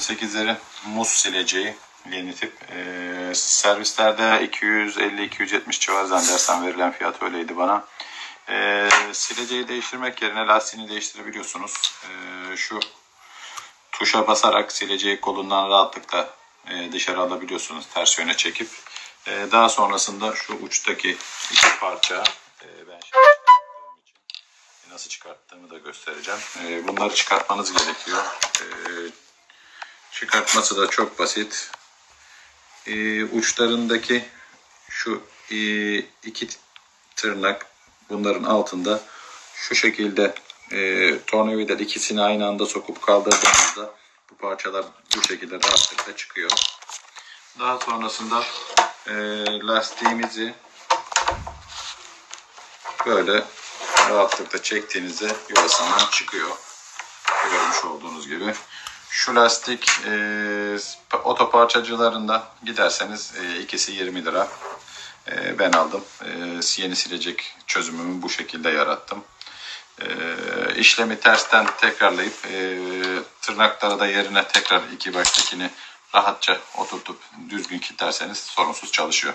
2008'lerin muz sileceği yeni tip. Ee, servislerde 250-270 civarı zannedersem verilen fiyat öyleydi bana. Ee, sileceği değiştirmek yerine lastiğini değiştirebiliyorsunuz. Ee, şu tuşa basarak sileceği kolundan rahatlıkla e, dışarı alabiliyorsunuz ters yöne çekip. E, daha sonrasında şu uçtaki iki parça e, ben şimdi nasıl çıkarttığımı da göstereceğim. E, bunları çıkartmanız gerekiyor. Çıkartması da çok basit. E, uçlarındaki şu e, iki tırnak bunların altında şu şekilde e, tornavida ikisini aynı anda sokup kaldırdığınızda bu parçalar bu şekilde rahatlıkla çıkıyor. Daha sonrasında e, lastiğimizi böyle rahatlıkla çektiğinizde yuvasından çıkıyor. Görmüş olduğunuz gibi. Şu lastik e, otoparçacılarında giderseniz e, ikisi 20 lira. E, ben aldım. E, yeni silecek çözümümü bu şekilde yarattım. E, işlemi tersten tekrarlayıp e, tırnakları da yerine tekrar iki baştakini rahatça oturtup düzgün kilitlerseniz sorunsuz çalışıyor.